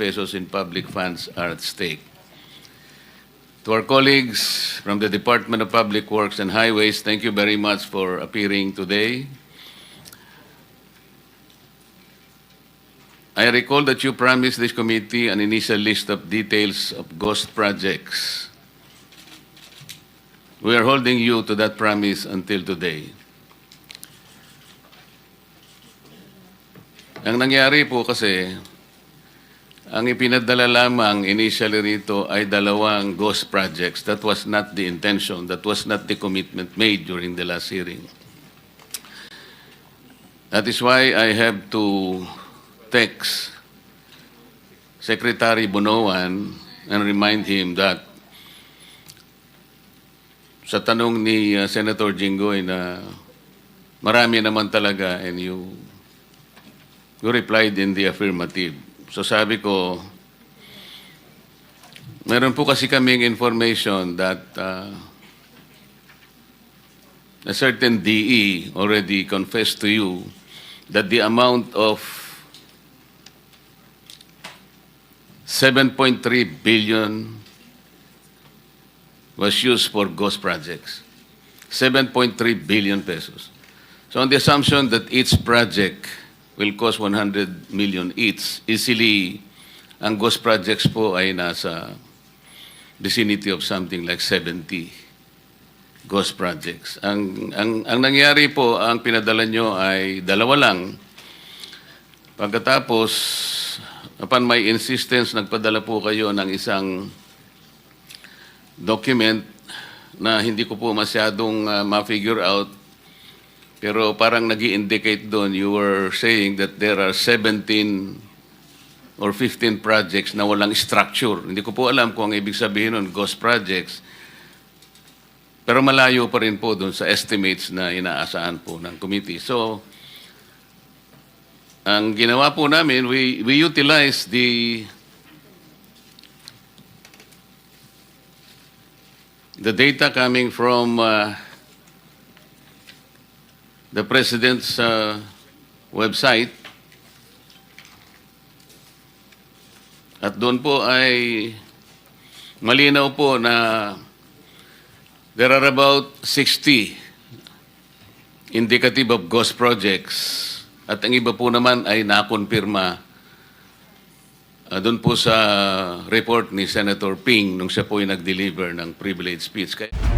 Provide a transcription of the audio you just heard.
pesos in public funds are at stake. To our colleagues from the Department of Public Works and Highways, thank you very much for appearing today. I recall that you promised this committee an initial list of details of ghost projects. We are holding you to that promise until today. Ang nangyari po kasi, ang ipinadala lamang initially rito ay dalawang ghost projects. That was not the intention. That was not the commitment made during the last hearing. That is why I have to text Secretary Bonoan and remind him that sa tanong ni uh, Senator Jinggoy na marami naman talaga and you you replied in the affirmative. So sabi ko, meron po kasi kaming information that uh, a certain DE already confessed to you that the amount of 7.3 billion was used for ghost projects. 7.3 billion pesos. So on the assumption that each project will cost 100 million each, easily ang ghost projects po ay nasa vicinity of something like 70 ghost projects. Ang, ang, ang nangyari po, ang pinadala nyo ay dalawa lang. Pagkatapos, upon my insistence, nagpadala po kayo ng isang document na hindi ko po masyadong uh, ma-figure out. Pero parang nag indicate doon, you were saying that there are 17 or 15 projects na walang structure. Hindi ko po alam kung ang ibig sabihin nun, ghost projects. Pero malayo pa rin po doon sa estimates na inaasahan po ng committee. So, ang ginawa po namin, we, we utilize the the data coming from uh, the President's uh, website. At doon po ay malinaw po na there are about 60 indicative of ghost projects. At ang iba po naman ay nakonfirma uh, doon po sa report ni Senator Ping nung siya po ay nag-deliver ng privilege speech. Kaya-